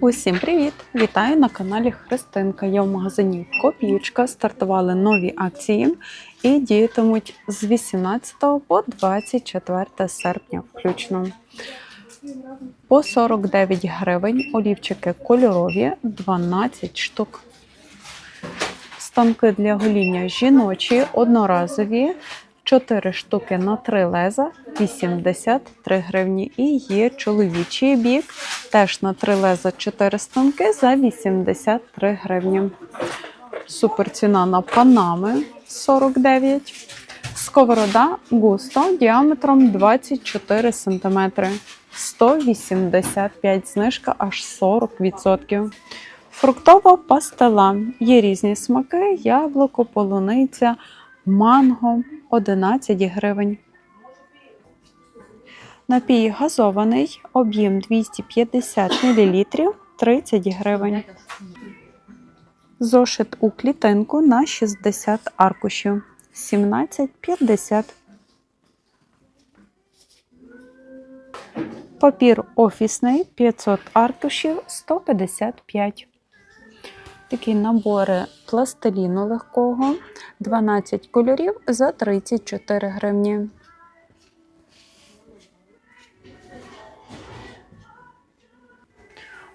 Усім привіт! Вітаю на каналі Христинка. Я в магазині Копіючка. Стартували нові акції і діятимуть з 18 по 24 серпня включно. По 49 гривень олівчики кольорові 12 штук. Станки для гоління жіночі одноразові 4 штуки на 3 леза 83 гривні. І є чоловічий бік, теж на 3 леза 4 станки за 83 гривні. Супер ціна на панами 49. Сковорода густо діаметром 24 см. 185 знижка аж 40%. Фруктова пастила. Є різні смаки: яблуко, полуниця, манго 11 гривень. Напій газований, об'єм 250 мл 30 гривень. Зошит у клітинку на 60 аркушів 17,50. Папір офісний 500 аркушів 155. Такі набори пластиліну легкого 12 кольорів за 34 гривні.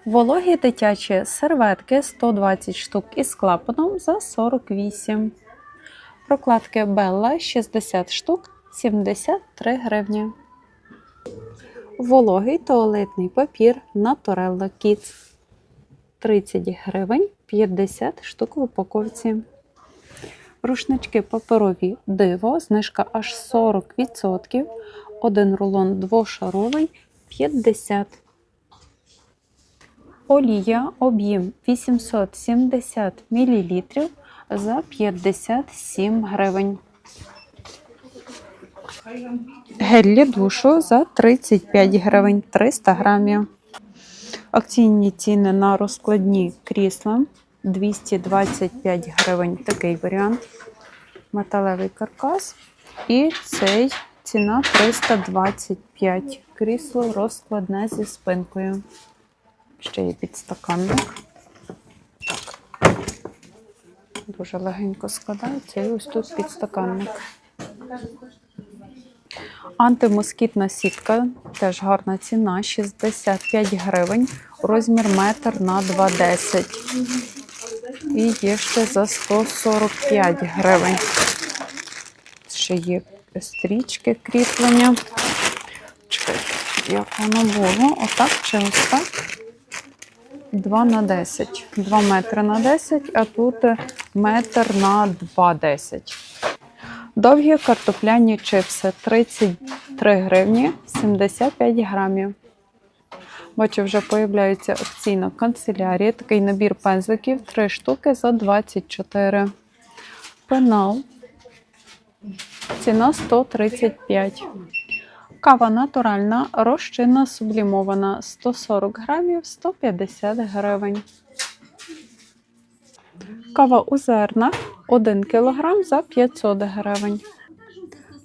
Вологі дитячі серветки 120 штук із клапаном за 48. Прокладки Белла 60 штук 73 гривні. Вологий туалетний папір Naturella Kids 30 гривень 50 штук в упаковці. Рушнички паперові диво, знижка аж 40%. Один рулон двошаровий 50. Олія об'єм 870 мл за 57 гривень. Гель для душу за 35 гривень 300 грамів. Акційні ціни на розкладні крісла 225 гривень такий варіант. Металевий каркас. І цей ціна 325 крісло розкладне зі спинкою. Ще є підстаканник. Дуже легенько складається. І ось тут підстаканник. Антимоскітна сітка, теж гарна ціна, 65 гривень, розмір метр на 2,10. І є ще за 145 гривень. Ще є стрічки кріплення. Чекайте, як воно було? Отак чи ось так? 2 на 10. 2 метри на 10, а тут метр на 2,10. Довгі картопляні чипси 33 гривні 75 грамів. Бачу, вже появляється акційна канцелярія. Такий набір пензликів 3 штуки за 24. Пенал. Ціна 135. Кава натуральна, розчинна сублімована 140 грамів 150 гривень. Кава у зернах 1 кг за 500 гривень.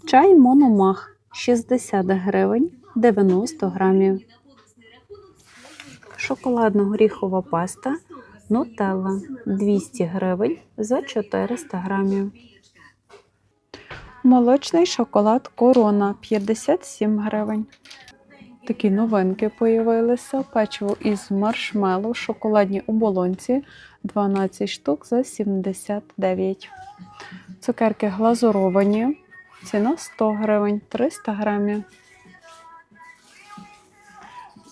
Чай мономах 60 гривень 90 грамів. Шоколадно-горіхова паста Нутелла 200 гривень за 400 грамів. Молочний шоколад Корона 57 гривень. Такі новинки появилися. Печиво із маршмеллоу, шоколадні оболонці 12 штук за 79. Цукерки глазуровані. Ціна 100 гривень 300 грамів.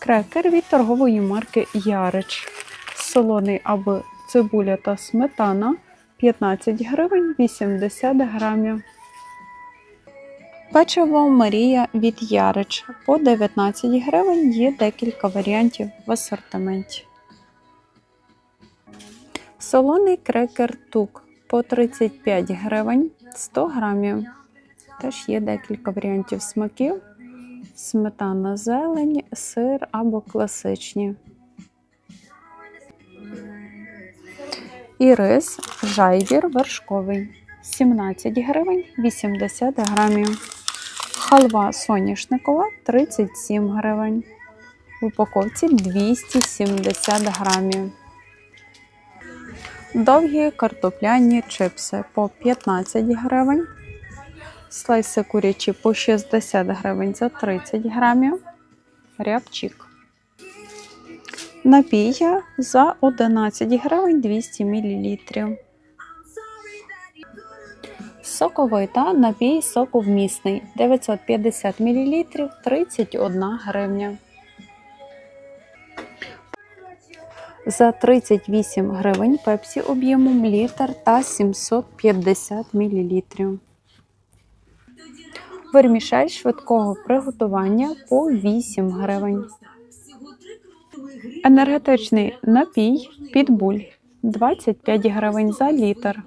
Крекер від торгової марки Ярич. Солоний або цибуля та сметана 15 гривень 80 грамів. Печиво Марія від Ярич по 19 гривень є декілька варіантів в асортименті. Солоний крекер тук по 35 гривень 100 грамів. Теж є декілька варіантів смаків. Сметана зелень, сир або класичні. І рис жайвір вершковий 17 гривень 80 грамів. Халва соняшникова 37 гривень. В упаковці 270 грамів. Довгі картопляні чипси по 15 гривень. Слайси курячі по 60 гривень за 30 грамів. Рябчик. Напій за 11 гривень 200 мл. Соковита напій соковмісний 950 мл 31 гривня. За 38 гривень пепсі об'ємом літр та 750 мл. Вермішель швидкого приготування по 8 гривень. Енергетичний напій підбуль 25 гривень за літр.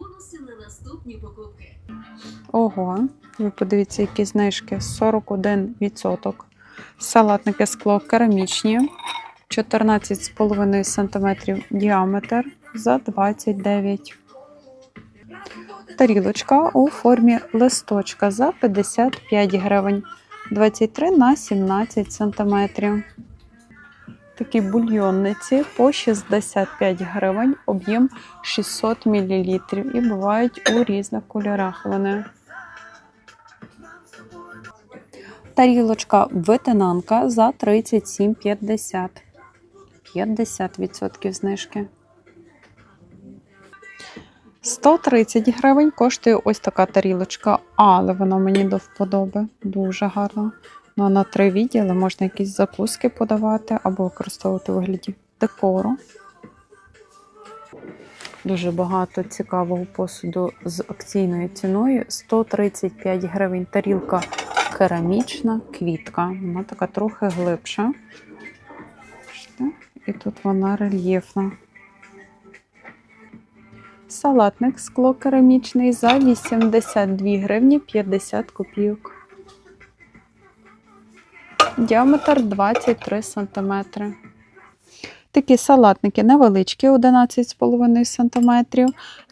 Кого? Ви подивіться, які знижки 41%. Салатники скло керамічні 14,5 см діаметр за 29. Тарілочка у формі листочка за 55 гривень 23 на 17 см. Такі бульйонниці по 65 гривень, об'єм 600 мл і бувають у різних кольорах вони. Тарілочка ветенанка за 37,50. 50% знижки. 130 гривень коштує ось така тарілочка, але вона мені до вподоби. Дуже гарна. Ну, на три відділи можна якісь закуски подавати або використовувати у вигляді декору. Дуже багато цікавого посуду з акційною ціною. 135 гривень тарілка керамічна квітка. Вона така трохи глибша. І тут вона рельєфна. Салатник скло керамічний за 82 гривні 50 копійок. Діаметр 23 см. Такі салатники невеличкі, 11,5 см.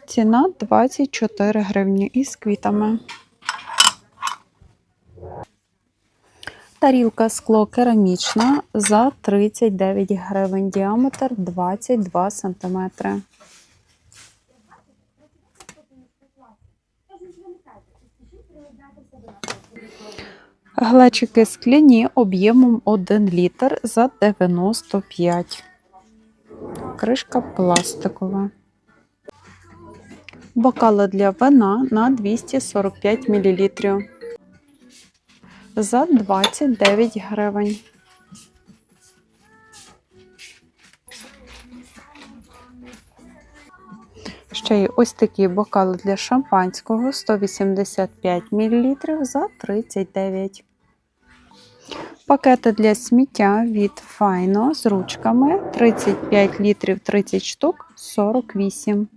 Ціна 24 гривні із квітами. Тарілка скло керамічна за 39 гривень. Діаметр 22 см. Глечики скляні об'ємом 1 літр за 95. Кришка пластикова. Бокали для вина на 245 мл. За 29 гривень. Ще є ось такі бокали для шампанського 185 мл за 39. Пакети для сміття від Файно з ручками 35 літрів 30 штук 48.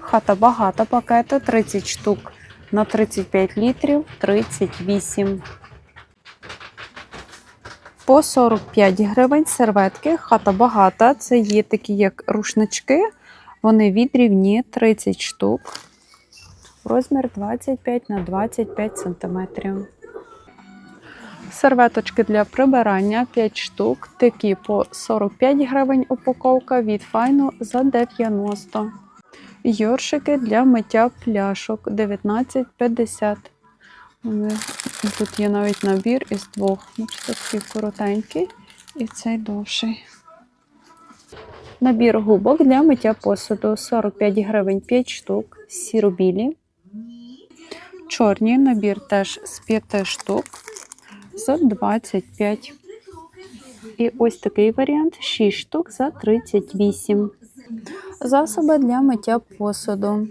Хата багата пакети 30 штук на 35 літрів 38. По 45 гривень серветки. Хата багата. Це є такі як рушнички. Вони відрівні 30 штук. Розмір 25 на 25 см. Серветочки для прибирання 5 штук. Такі по 45 гривень упаковка від файну за 90. Йоршики для миття пляшок 19,50. Тут є навіть набір із двох. Такий коротенький і цей довший. Набір губок для миття посуду 45 гривень 5 штук, сіро-білі. Чорні набір теж з 5 штук за 25. І ось такий варіант 6 штук за 38. Засоби для миття посуду.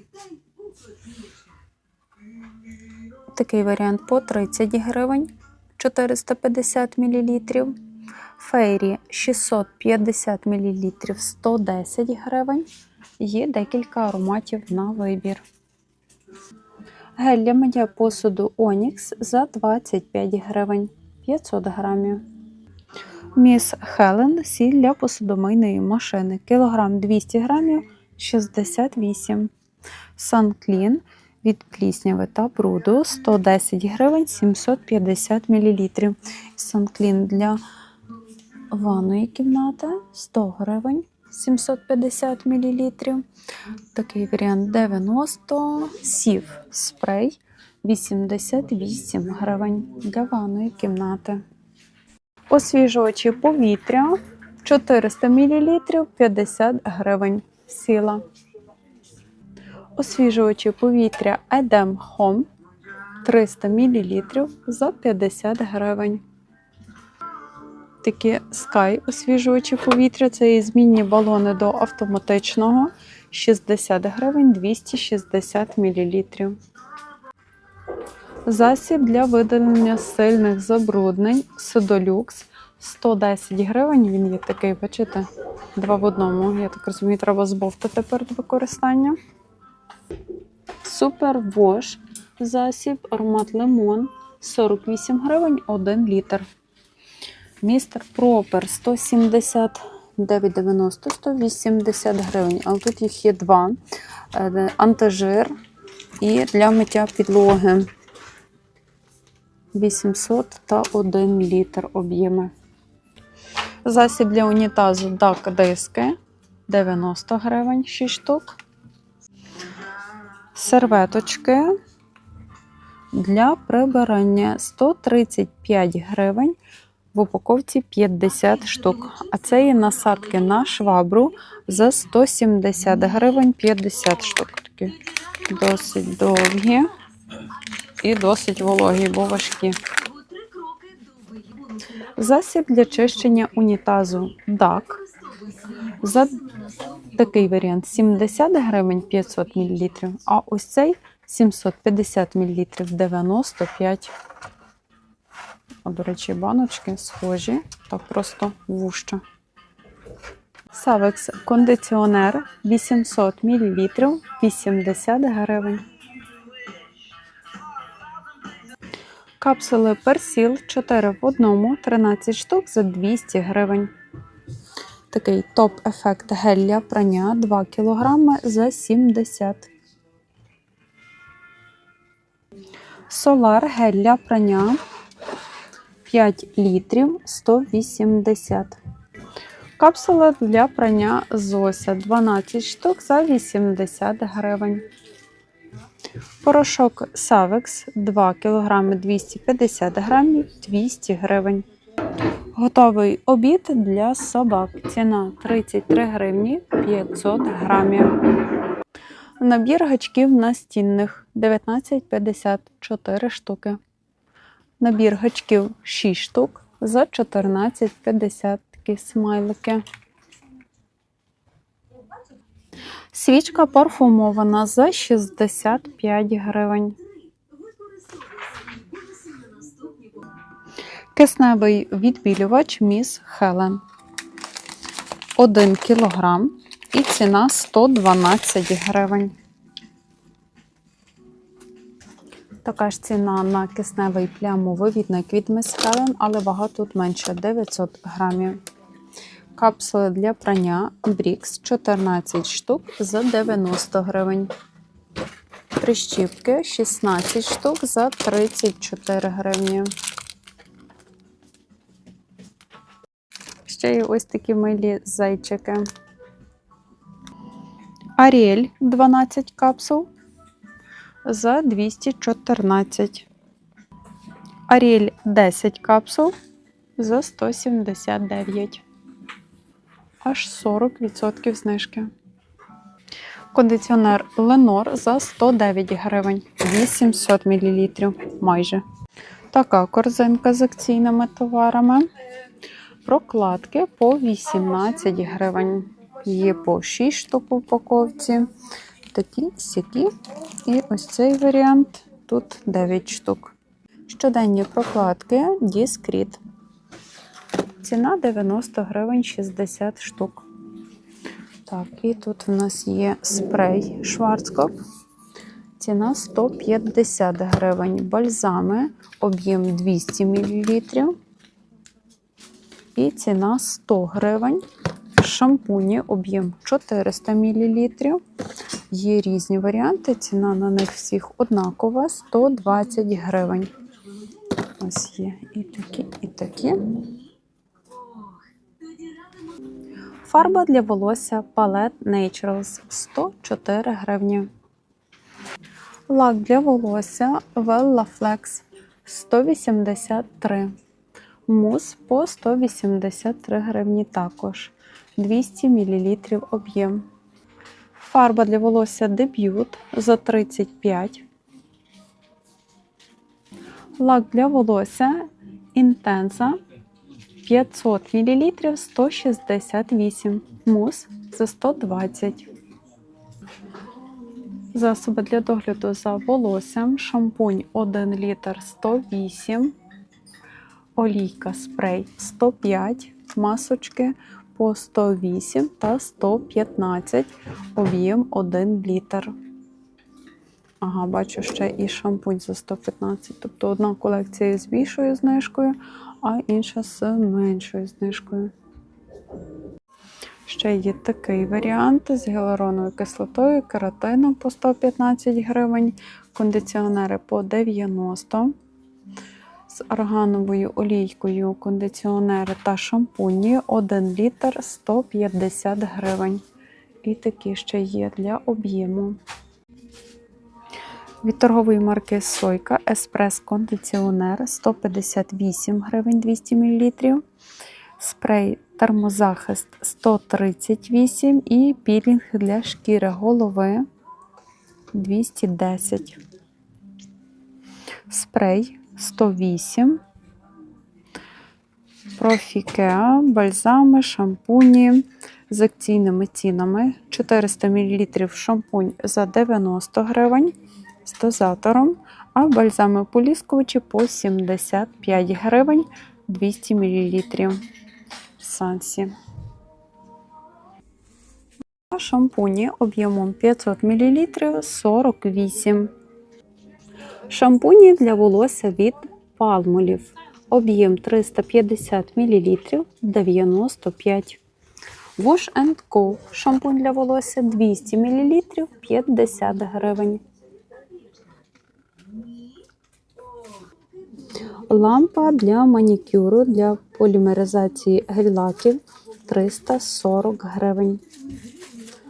Такий варіант по 30 гривень 450 мл. Фейрі 650 мл 110 гривень. Є декілька ароматів на вибір. Гель для миття посуду Онікс за 25 гривень 500 грамів. Міс Хелен сіль для посудомийної машини. Кілограм 200 грамів 68. Санклін від плісняви та бруду 110 гривень 750 мл. Санклін для ванної кімнати 100 гривень 750 мл. Такий варіант 90 сів спрей 88 гривень для ванної кімнати. Освіжувачі повітря 400 мл 50 гривень сіла. Освіжувачі повітря Edem Home 300 мл за 50 гривень. Такі Sky освіжувачі повітря це і змінні балони до автоматичного 60 гривень 260 мл. Засіб для видалення сильних забруднень Содолюкс 110 гривень. Він є такий, бачите, два в одному. Я так розумію, треба збовтати перед використанням. Супер Вош засіб аромат лимон 48 гривень 1 літр. Містер Пропер 179,90 180 гривень. Але тут їх є два: Е, антижир і для миття підлоги 800 та 1 літр об'єми. Засіб для унітазу дак диски 90 гривень 6 штук. Серветочки для прибирання 135 гривень в упаковці 50 штук. А це є насадки на швабру за 170 гривень 50 штук. Такі досить довгі і досить вологі, бо важкі. Засіб для чищення унітазу DAC за такий варіант 70 гривень 500 мл, а ось цей 750 мл 95. А, до речі, баночки схожі, так просто вужче. Савекс кондиціонер 800 мл 80 гривень. Капсули персіл 4 в одному, 13 штук за 200 гривень. Такий топ-ефект гель для прання 2 кг за 70. Солар гель для прання 5 літрів 180. Капсула для прання Зося 12 штук за 80 гривень. Порошок Савекс 2 кг 250 грамів 200 гривень. Готовий обід для собак. Ціна 33 гривні 500 грамів. Набір гачків настінних 19,50 4 штуки. Набір гачків 6 штук за 14,50 такі смайлики. Свічка парфумована за 65 гривень. Кисневий відбілювач Міс Хелен. 1 кілограм і ціна 112 гривень. Така ж ціна на кисневий плямовивідник від Miss але вага тут менше 900 грамів. Капсули для прання Брікс 14 штук за 90 гривень. Прищіпки 16 штук за 34 гривні. Ще є ось такі милі зайчики. Аріель 12 капсул за 214. Аріель 10 капсул за 179. Аж 40% знижки. Кондиціонер Ленор за 109 гривень, 800 мл майже. Така корзинка з акційними товарами. Прокладки по 18 гривень. Є по 6 штук в упаковці. Такі сякі. І ось цей варіант тут 9 штук. Щоденні прокладки Discreet. Ціна 90 гривень 60 штук. Так, і тут в нас є спрей Шварцкоп. Ціна 150 гривень. Бальзами, об'єм 200 мл. І ціна 100 гривень. Шампуні, об'єм 400 мл. Є різні варіанти. Ціна на них всіх однакова 120 гривень. Ось є і такі, і такі. Фарба для волосся Palette Naturals 104 гривні. Лак для волосся Vella Flex 183. Мус по 183 гривні також. 200 мл об'єм. Фарба для волосся дебют за 35. Лак для волосся Intensa 500 мл 168. Мус за 120. Засоби для догляду за волоссям. Шампунь 1 літр 108. Олійка спрей 105. Масочки по 108 та 115. Об'єм 1 літр. Ага, бачу ще і шампунь за 115. Тобто одна колекція з більшою знижкою, а інша з меншою знижкою. Ще є такий варіант з гіалуроновою кислотою, кератином по 115 гривень, кондиціонери по 90 з органовою олійкою кондиціонери та шампуні 1 літр 150 гривень. І такі ще є для об'єму. Від торгової марки Сойка еспрес-кондиціонер 158 гривень 200 мл. Спрей термозахист 138 і пілінг для шкіри голови 210. Спрей 108. Профікеа, бальзами, шампуні з акційними цінами. 400 мл шампунь за 90 гривень з дозатором, а бальзами поліскувачі по 75 гривень 200 мл. Сансі. Шампуні об'ємом 500 мл 48. Шампуні для волосся від палмолів. Об'єм 350 мл 95. Wash Co. Шампунь для волосся 200 мл 50 гривень. Лампа для манікюру для полімеризації гель-лаків 340 гривень.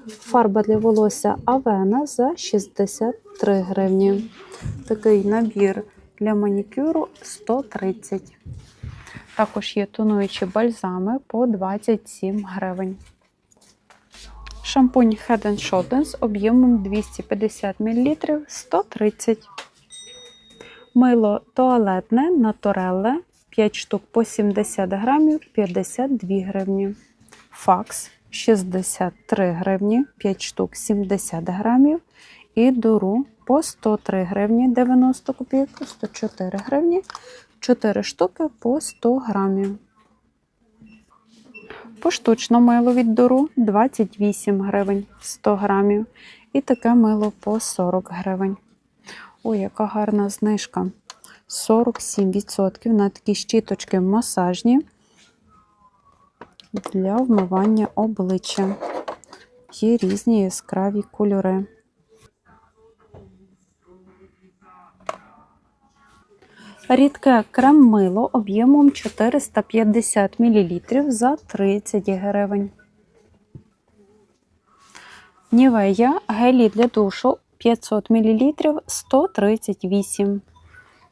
Фарба для волосся Авена за 63 гривні. Такий набір для манікюру 130. Також є тонуючі бальзами по 27 гривень. Шампунь Head Shoulders об'ємом 250 мл 130 Мило туалетне натуреле 5 штук по 70 грамів 52 гривні. Факс 63 гривні, 5 штук 70 грамів. І дуру по 103 гривні 90 копійок, 104 гривні, 4 штуки по 100 грамів. Поштучно мило від дуру 28 гривень 100 грамів. І таке мило по 40 гривень. Ой, яка гарна знижка. 47% на такі щіточки масажні для вмивання обличчя. Є різні яскраві кольори. Рідке крем-мило об'ємом 450 мл за 30 гривень. Нівея гелі для душу 500 мл 138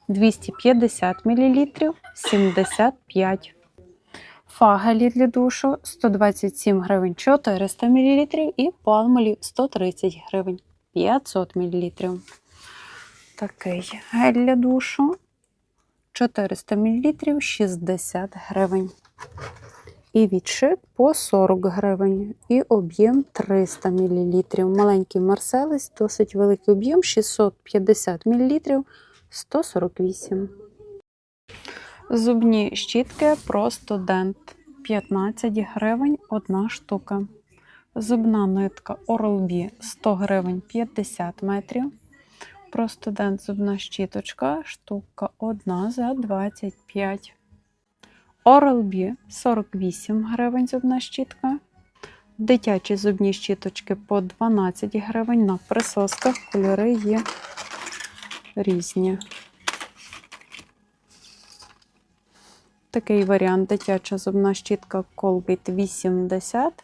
250 мл 75 Фагелі для душу 127 гривень 400 мл і палмолі 130 гривень 500 мл. Такий гель для душу 400 мл 60 гривень. І відшип по 40 гривень. І об'єм 300 мл. Маленький марселець, досить великий об'єм 650 мл 148. Зубні щітки просто дент 15 гривень одна штука. Зубна нитка Oral-B 100 гривень 50 метрів. Просто дент зубна щіточка, штука одна за 25. Oral-B 48 гривень зубна щітка. Дитячі зубні щіточки по 12 гривень. На присосках кольори є різні. Такий варіант дитяча зубна щітка Colgate 80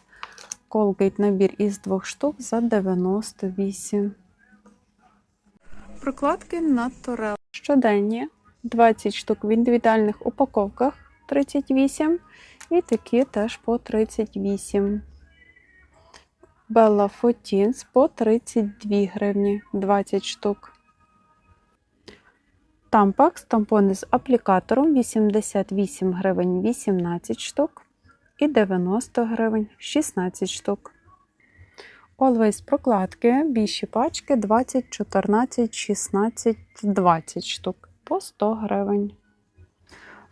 Colgate набір із двох штук за 98. Прокладки на Торел. Щоденні 20 штук в індивідуальних упаковках 38 і такі теж по 38. Bella Fotins по 32 гривні 20 штук. Тампакс тампони з аплікатором 88 гривень 18 штук і 90 гривень 16 штук. Always прокладки, більші пачки 20, 14, 16, 20 штук по 100 гривень.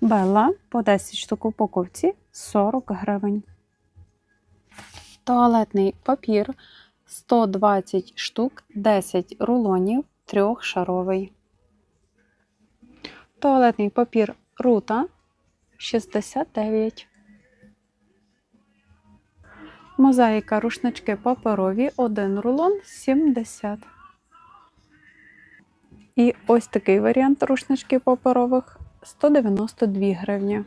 Белла по 10 штук у упаковці 40 гривень. Туалетний папір 120 штук, 10 рулонів, трьохшаровий. Туалетний папір рута 69. Мозаїка рушнички паперові, один рулон 70. І ось такий варіант рушнички паперових 192 гривні.